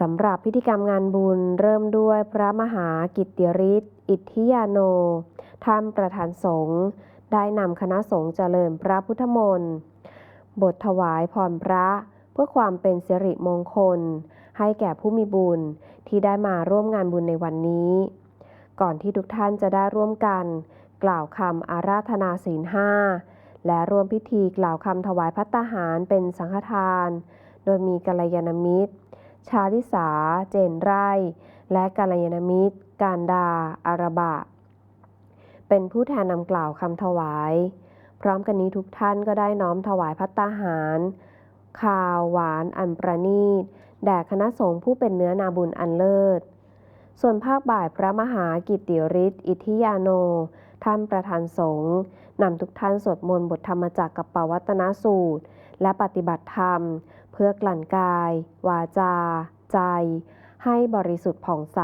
สำหรับพิธีกรรมงานบุญเริ่มด้วยพระมหากิตติฤทธิ์อิทธิยาโน ท่านประธานสงฆ์ได้นำคณะสงฆ์เจริญพระพุทธมนต์บทถวายพรพระเพื่อความเป็นสิริมงคล ให้แก่ผู้มีบุญที่ได้มาร่วมงานบุญในวันนี้ ก่อนที่ทุกท่านจะได้ร่วมกัน กล่าวคำอาราธนาศีลห้าและร่วมพิธีกล่าวคำถวายพัตตาหารเป็นสังฆทาน โดยมีกัลยาณมิตร ชาลิสา เจนไร่ และกัลยาณมิตร การดา อาระบะ เป็นผู้แทนนำกล่าวคำถวาย พร้อมกันนี้ทุกท่านก็ได้น้อมถวายพัตตาหารข้าวหวานอันประณีต แด่คณะสงฆ์ผู้เป็นเนื้อนาบุญอันเลิศ ส่วนภาคบ่ายพระมหากิตติฤทธิ์อิทธิยาโน ท่านประธานสงฆ์นำทุกท่านสวดมนต์บทธรรมจักรกับปวัตนสูตร และปฏิบัติธรรม เพื่อกลั่นกาย วาจา ใจ ให้บริสุทธิ์ผ่องใส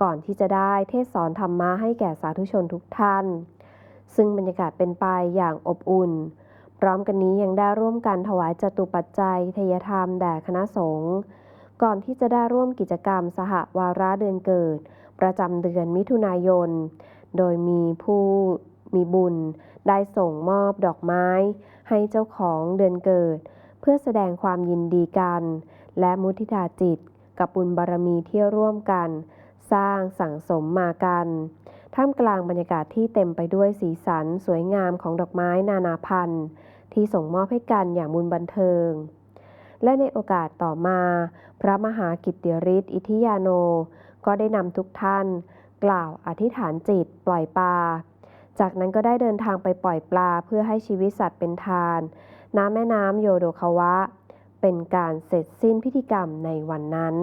ก่อนที่จะได้เทศสอนธรรมะให้แก่สาธุชนทุกท่าน ซึ่งบรรยากาศเป็นไปอย่างอบอุ่น พร้อมกันนี้ยังได้ร่วมกันถวายจตุปัจจัยทยธรรมแด่คณะสงฆ์ก่อนที่จะได้ร่วมกิจกรรมสหวาระเดือนเกิด ประจำเดือนมิถุนายน โดยมีผู้มีบุญได้ส่งมอบดอกไม้ ให้เจ้าของเดือนเกิด เพื่อแสดงความยินดีกัน และมุทิตาจิต กับบุญบารมีที่ร่วมกัน สร้างสั่งสมมากัน ท่ามกลางบรรยากาศที่เต็มไปด้วยสีสันสวยงามของดอกไม้นานาพันธุ์ที่ส่งมอบให้กันอย่างบุญบันเทิง และในโอกาสต่อมา พระมหากิตติฤทธิ์อิทิยาโน ก็ได้นำทุกท่าน กล่าวอธิษฐานจิตปล่อยปลา จากนั้นก็ได้เดินทางไปปล่อยปลาเพื่อให้ชีวิตสัตว์เป็นทาน น้ำแม่น้ำโยโดคาวะ เป็นการเสร็จสิ้นพิธีกรรมในวันนั้น